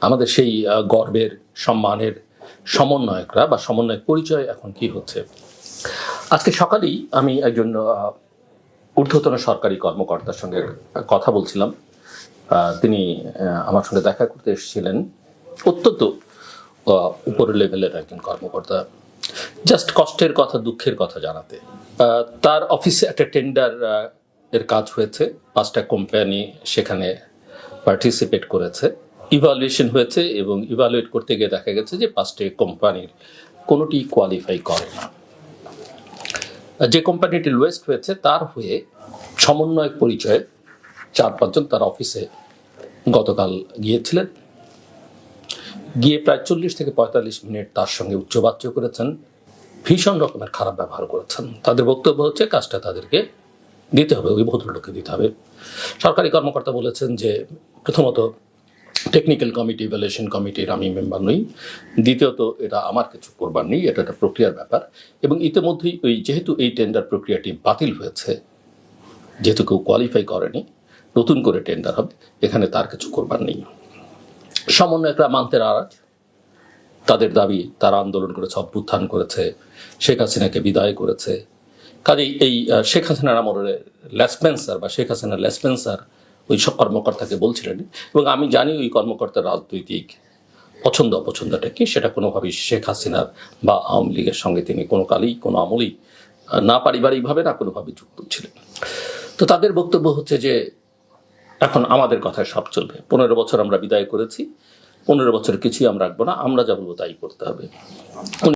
আমাদের সেই গর্বের, সম্মানের সমন্বয়করা বা সমন্বয়ক পরিচয় এখন কি হচ্ছে? আজকে সকালেই আমি একজন ঊর্ধ্বতন সরকারি কর্মকর্তার সঙ্গে কথা বলছিলাম। তিনি আমার সঙ্গে দেখা করতে এসেছিলেন। অত্যন্ত উপর লেভেলের একজন কর্মকর্তা। জাস্ট কষ্টের কথা, দুঃখের কথা জানাতে। তার অফিসে একটা টেন্ডার এর কাজ হয়েছে। পাঁচটা কোম্পানি সেখানে পার্টিসিপেট করেছে। ইভালুয়েশন হয়েছে এবং ইভালুয়েট করতে গিয়ে দেখা গেছে যে পাঁচটি কোম্পানির কোনোটি কোয়ালিফাই করে না। যে কোম্পানিটি লোয়েস্ট হয়েছে, তার হয়ে সমন্বয়ক পরিচয়ে চার পাঁচজন তার অফিসে গতকাল গিয়েছিলেন। গিয়ে প্রায় চল্লিশ থেকে পঁয়তাল্লিশ মিনিট তার সঙ্গে উচ্চবাচ্য করেছেন, ভীষণ রকমের খারাপ ব্যবহার করেছেন। তাদের বক্তব্য হচ্ছে, কাজটা তাদেরকে দিতে হবে ওই ভদ্রলোককে দিতে হবে। সরকারি কর্মকর্তা বলেছেন যে প্রথমত টেকনিক্যাল কমিটি ভ্যালুয়েশন কমিটির আমি মেম্বার নই। দ্বিতীয়ত, এটা আমার কিছু করবার নেই, এটা একটা প্রক্রিয়ার ব্যাপার। এবং ইতিমধ্যেই ওই যেহেতু এই টেন্ডার প্রক্রিয়াটি বাতিল হয়েছে, যেহেতু কেউ কোয়ালিফাই করেনি, নতুন করে টেন্ডার হবে, এখানে তার কিছু করবার নেই। সমন্বয়করা মানতে নারাজ তাদের দাবি, তারা আন্দোলন করেছে, অভ্যুত্থান করেছে, শেখ হাসিনাকে বিদায় করেছে। কাজেই এই শেখ হাসিনার আমলে লেসপেন্সার বা শেখ হাসিনার লেসপেন্সার ওই সব কর্মকর্তাকে বলছিলেন। এবং আমি জানি ওই কর্মকর্তার রাজনৈতিক পছন্দ অপছন্দটা কি, সেটা কোনোভাবেই শেখ হাসিনার বা আওয়ামী লীগের সঙ্গে তিনি কোনো কালেই, কোনো আমলেই না পারিবারিকভাবে, না কোনোভাবে যুক্ত ছিলেন। তো তাদের বক্তব্য হচ্ছে যে, এখন আমাদের কথায় সব চলবে। পনেরো বছর আমরা বিদায় করেছি, পনেরো বছর কিছুই আমরা রাখব না, আমরা যা বলব তাই করতে হবে।